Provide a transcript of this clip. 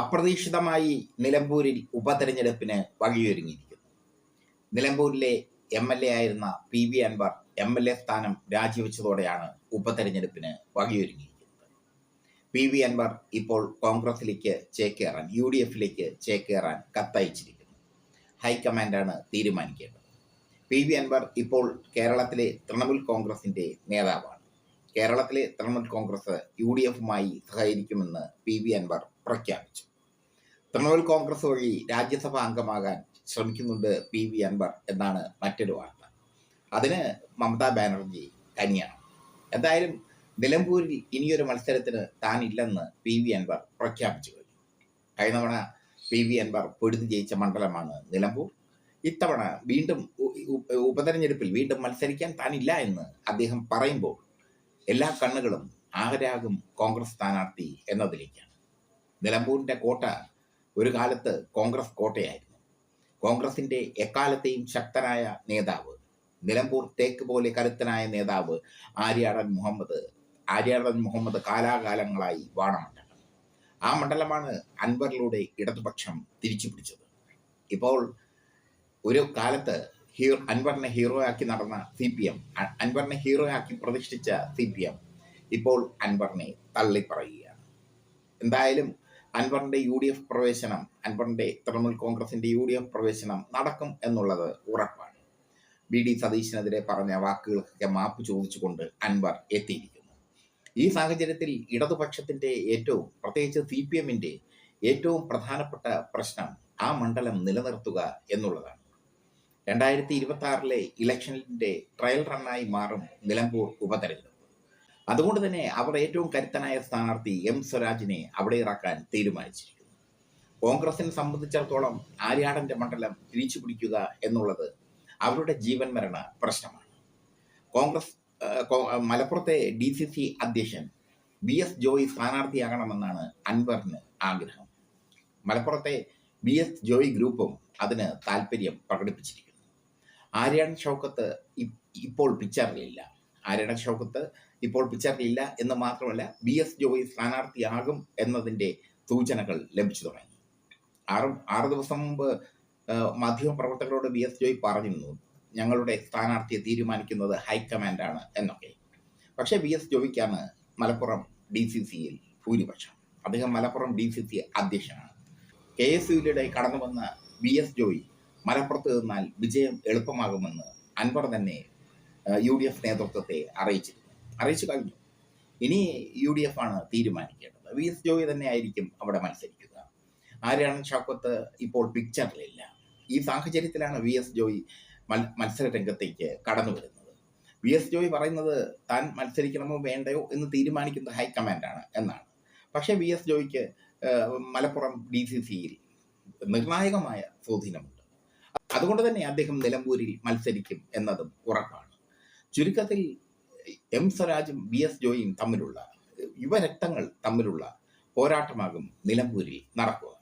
അപ്രതീക്ഷിതമായി നിലമ്പൂരിൽ ഉപതെരഞ്ഞെടുപ്പിന് വഴിയൊരുങ്ങിയിരിക്കുന്നു. നിലമ്പൂരിലെ എം എൽ എ ആയിരുന്ന P V Anvar M L A സ്ഥാനം രാജിവെച്ചതോടെയാണ് ഉപതെരഞ്ഞെടുപ്പിന് വഴിയൊരുങ്ങിയിരിക്കുന്നത്. പി വി അൻവർ ഇപ്പോൾ കോൺഗ്രസിലേക്ക് ചേക്കേറാൻ യു ഡി എഫിലേക്ക് ചേക്കേറാൻ കത്തയച്ചിരിക്കുന്നു. ഹൈക്കമാൻഡാണ് തീരുമാനിക്കേണ്ടത്. പി വി അൻവർ ഇപ്പോൾ കേരളത്തിലെ തൃണമൂൽ കോൺഗ്രസിന്റെ നേതാവാണ്. കേരളത്തിലെ തൃണമൂൽ കോൺഗ്രസ് യു ഡി എഫുമായി സഹകരിക്കുമെന്ന് പി വി അൻവർ പ്രഖ്യാപിച്ചു. തൃണമൂൽ കോൺഗ്രസ് വഴി രാജ്യസഭാ അംഗമാകാൻ ശ്രമിക്കുന്നുണ്ട് പി. വി. അൻവർ എന്നാണ് മറ്റൊരു വാർത്ത. അതിന് മമതാ ബാനർജി കനിയാണ് എന്തായാലും നിലമ്പൂരിൽ ഇനിയൊരു മത്സരത്തിന് താനില്ലെന്ന് പി. വി. അൻവർ പ്രഖ്യാപിച്ചു കഴിഞ്ഞു. കഴിഞ്ഞ തവണ പി. വി. അൻവർ പൊഴുതി ജയിച്ച മണ്ഡലമാണ് നിലമ്പൂർ. ഇത്തവണ വീണ്ടും ഉപതെരഞ്ഞെടുപ്പിൽ വീണ്ടും മത്സരിക്കാൻ താനില്ല എന്ന് അദ്ദേഹം പറയുമ്പോൾ എല്ലാ കണ്ണുകളും ആകരാകും കോൺഗ്രസ് സ്ഥാനാർത്ഥി എന്നതിലേക്കാണ് നിലമ്പൂരിന്റെ കോട്ട ഒരു കാലത്ത് കോൺഗ്രസ് കോട്ടയായിരുന്നു. കോൺഗ്രസിന്റെ എക്കാലത്തെയും ശക്തനായ നേതാവ് നിലമ്പൂർ തേക്ക് പോലെ കരുത്തനായ നേതാവ് ആര്യാടൻ മുഹമ്മദ് ആര്യാടൻ മുഹമ്മദ് കാലാകാലങ്ങളായി വാണമണ്ഡലം. ആ മണ്ഡലമാണ് അൻവറിലൂടെ ഇടതുപക്ഷം തിരിച്ചു പിടിച്ചത്. ഇപ്പോൾ ഒരു കാലത്ത് ഹീറോ അൻവറിനെ ഹീറോയാക്കി നടന്ന സി പി എം അൻവറിനെ ഹീറോയാക്കി പ്രതിഷ്ഠിച്ച സി പി എം ഇപ്പോൾ അൻവറിനെ തള്ളിപ്പറയുകയാണ്. എന്തായാലും അൻവറിന്റെ യു ഡി എഫ് പ്രവേശനം അൻവറിന്റെ തൃണമൂൽ കോൺഗ്രസിന്റെ യു ഡി എഫ് പ്രവേശനം നടക്കും എന്നുള്ളത് ഉറപ്പാണ്. ബി ഡി സതീശനെതിരെ പറഞ്ഞ വാക്കുകൾക്കൊക്കെ മാപ്പ് ചോദിച്ചുകൊണ്ട് അൻവർ എത്തിയിരിക്കുന്നു. ഈ സാഹചര്യത്തിൽ ഇടതുപക്ഷത്തിന്റെ ഏറ്റവും പ്രത്യേകിച്ച് സി പി എമ്മിന്റെ ഏറ്റവും പ്രധാനപ്പെട്ട പ്രശ്നം ആ മണ്ഡലം നിലനിർത്തുക എന്നുള്ളതാണ്. രണ്ടായിരത്തി ഇരുപത്തി ആറിലെ ഇലക്ഷനിന്റെ ട്രയൽ റണ്ണായി മാറും നിലമ്പൂർ ഉപതെരഞ്ഞെടുപ്പ്. അതുകൊണ്ട് തന്നെ അവർ ഏറ്റവും കരുത്തനായ സ്ഥാനാർത്ഥി എം സ്വരാജിനെ അവിടെ ഇറക്കാൻ തീരുമാനിച്ചിരിക്കുന്നു. കോൺഗ്രസിനെ സംബന്ധിച്ചിടത്തോളം ആര്യാടന്റെ മണ്ഡലം തിരിച്ചു പിടിക്കുക എന്നുള്ളത് അവരുടെ ജീവൻ മരണ പ്രശ്നമാണ്. കോൺഗ്രസ് മലപ്പുറത്തെ ഡി സി സി അധ്യക്ഷൻ ബി എസ് ജോയി സ്ഥാനാർത്ഥിയാകണമെന്നാണ് അൻവറിന് ആഗ്രഹം. മലപ്പുറത്തെ ബി എസ് ജോയി ഗ്രൂപ്പും അതിന് താല്പര്യം പ്രകടിപ്പിച്ചിരിക്കുന്നു. ആര്യാടൻ ഷൗക്കത്ത് ഇപ്പോൾ പിക്ചറിലില്ല. ആര്യാടൻ ഷൗക്കത്ത് ഇപ്പോൾ പിക്ചറിലില്ല എന്ന് മാത്രമല്ല ബി എസ് ജോയി സ്ഥാനാർത്ഥിയാകും എന്നതിന്റെ സൂചനകൾ ലഭിച്ചു തുടങ്ങി. ആറ് ആറ് ദിവസം മുമ്പ് മാധ്യമപ്രവർത്തകരോട് ബി എസ് ജോയി പറഞ്ഞിരുന്നു ഞങ്ങളുടെ സ്ഥാനാർത്ഥിയെ തീരുമാനിക്കുന്നത് ഹൈക്കമാൻഡാണ് എന്നൊക്കെ. പക്ഷേ ബി എസ് ജോയിക്കാണ് മലപ്പുറം ഡി സി സിയിൽ ഭൂരിപക്ഷം. അദ്ദേഹം മലപ്പുറം ഡി സി സി അധ്യക്ഷനാണ്. കെ എസ് യുയിലൂടെ കടന്നു വന്ന ബി എസ് ജോയി മലപ്പുറത്ത് നിന്നാൽ വിജയം എളുപ്പമാകുമെന്ന് അൻവർ തന്നെ യു ഡി എഫ് നേതൃത്വത്തെ അറിയിച്ചിരുന്നു. അറിയിച്ചു കഴിഞ്ഞു. ഇനി യു ഡി എഫ് ആണ് തീരുമാനിക്കേണ്ടത്. വി എസ് ജോയി തന്നെ ആയിരിക്കും അവിടെ മത്സരിക്കുക. ആര്യാണൻ ഷാക്കത്ത് ഇപ്പോൾ പിക്ചറിലില്ല ഈ സാഹചര്യത്തിലാണ് വി എസ് ജോയി മത്സര രംഗത്തേക്ക് കടന്നു വരുന്നത്. വി എസ് ജോയി പറയുന്നത് താൻ മത്സരിക്കണമോ വേണ്ടയോ എന്ന് തീരുമാനിക്കുന്നത് ഹൈക്കമാൻഡാണ് എന്നാണ്. പക്ഷേ വി എസ് ജോയിക്ക് മലപ്പുറം ഡി സി സിയിൽ നിർണായകമായ സ്വാധീനമുണ്ട്. അതുകൊണ്ട് തന്നെ അദ്ദേഹം നിലമ്പൂരിൽ മത്സരിക്കും എന്നതും ഉറപ്പാണ്. ചുരുക്കത്തിൽ എം സ്വരാജും ബി എസ് ജോയിയും തമ്മിലുള്ള യുവരക്തങ്ങൾ തമ്മിലുള്ള പോരാട്ടമാകും നിലമ്പൂരിൽ നടക്കുക.